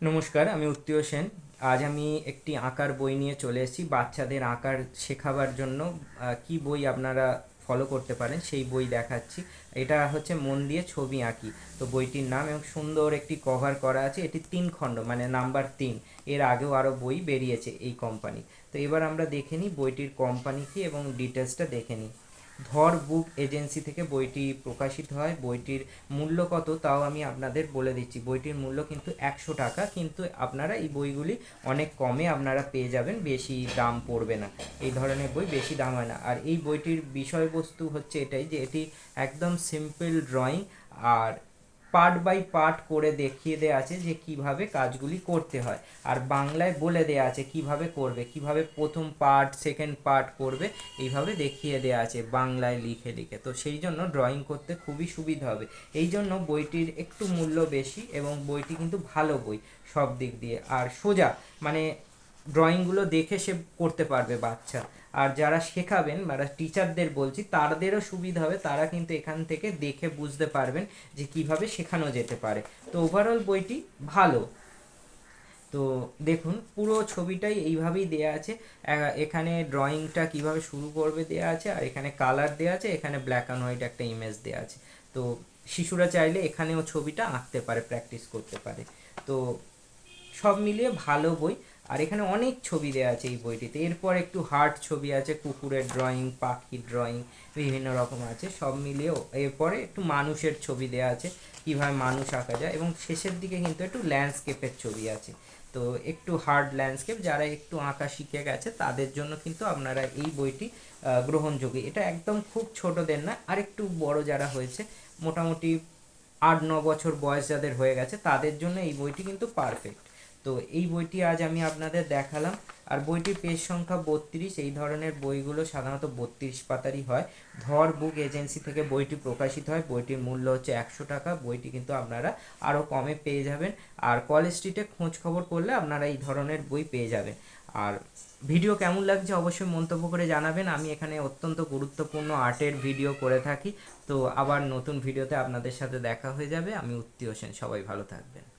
নমস্কার, আমি উত্তীয় সেন। আজ আমি একটি আঁকার বই নিয়ে চলে এসেছি। বাচ্চাদের আঁকার শেখাবার জন্য কি বই আপনারা ফলো করতে পারেন সেই বই দেখাচ্ছি। এটা হচ্ছে মন দিয়ে ছবি আঁকি। তো বইটির নাম এবং সুন্দর একটি কভার করা আছে। এটি তিন খণ্ড মানে নাম্বার তিন। এর আগেও আরও বই বেরিয়েছে এই কোম্পানি তো এবার আমরা দেখে নিই বইটির কোম্পানি কি এবং ডিটেলসটা দেখে নিই। ধর বুক এজেন্সি থেকে বইটি প্রকাশিত হয়। বইটির মূল্য কত তাও আমি আপনাদের বলে দিচ্ছি। বইটির মূল্য কিন্তু একশো টাকা, কিন্তু আপনারা এই বইগুলি অনেক কমে আপনারা পেয়ে যাবেন, বেশি দাম পড়বে না। এই ধরনের বই বেশি দাম হয় না। আর এই বইটির বিষয়বস্তু হচ্ছে এটাই যে এটি একদম সিম্পল ড্রয়িং আর পার্ট বাই পার্ট করে দেখিয়ে দেওয়া আছে যে কীভাবে কাজগুলি করতে হয়। আর বাংলায় বলে দেওয়া আছে কীভাবে করবে, কীভাবে প্রথম পার্ট সেকেন্ড পার্ট করবে, এইভাবে দেখিয়ে দেওয়া আছে বাংলায় লিখে লিখে। তো সেই জন্য ড্রয়িং করতে খুবই সুবিধা হবে। এই জন্য বইটির একটু মূল্য বেশি এবং বইটি কিন্তু ভালো বই সব দিক দিয়ে। আর সোজা মানে ড্রয়িংগুলো দেখে সে করতে পারবে বাচ্চা। আর যারা শেখাবেন মানে টিচারদের বলছি, তাদেরও সুবিধা হবে, তারা কিন্তু এখান থেকে দেখে বুঝতে পারবেন যে কীভাবে শেখানো যেতে পারে। তো ওভারঅল বইটি ভালো। তো দেখুন, পুরো ছবিটাই এইভাবেই দেয়া আছে। এখানে ড্রয়িংটা কীভাবে শুরু করবে দেয়া আছে, আর এখানে কালার দেয়া আছে, এখানে ব্ল্যাক অ্যান্ড হোয়াইট একটা ইমেজ দেয়া আছে। তো শিশুরা চাইলে এখানেও ছবিটা আঁকতে পারে প্র্যাকটিস করতে পারে। তো সব মিলিয়ে ভালো বই। আর এখানে অনেক ছবি দেওয়া আছে এই বইটিতে। এরপর একটু হার্ট ছবি আছে, কুকুরের ড্রয়িং পাখির ড্রয়িং বিভিন্ন রকম আছে, সব মিলিয়েও এরপরে একটু মানুষের ছবি দেওয়া আছে, কীভাবে মানুষ আঁকা যায় এবং শেষের দিকে কিন্তু একটু ল্যান্ডস্কেপের ছবি আছে। তো একটু হার্ড ল্যান্ডস্কেপ যারা একটু আঁকা শিখে গেছে, তাদের জন্য কিন্তু আপনারা এই বইটি গ্রহণযোগ্য। এটা একদম খুব ছোটদের না, আর একটু বড় যারা হয়েছে, মোটামুটি আট ন বছর বয়স যাদের হয়ে গেছে, তাদের জন্য এই বইটি কিন্তু পারফেক্ট তো এই বইটি আজ আমি আপনাদের দেখালাম। আর বইটির পেজ সংখ্যা বত্রিশ। এই ধরনের বইগুলো সাধারণত বত্রিশ পাতারই হয়। ধর বুক এজেন্সি থেকে বইটি প্রকাশিত হয়। বইটির মূল্য হচ্ছে একশো টাকা। বইটি কিন্তু আপনারা আরও কমে পেয়ে যাবেন। আর কলেজ স্ট্রিটে খোঁজ খবর করলে আপনারা এই ধরনের বই পেয়ে যাবেন। আর ভিডিও কেমন লাগছে অবশ্যই মন্তব্য করে জানাবেন। আমি এখানে অত্যন্ত গুরুত্বপূর্ণ আর্টের ভিডিও করে থাকি। তো আবার নতুন ভিডিওতে আপনাদের সাথে দেখা হয়ে যাবে। আমি উত্তীয় সেন সবাই ভালো থাকবেন।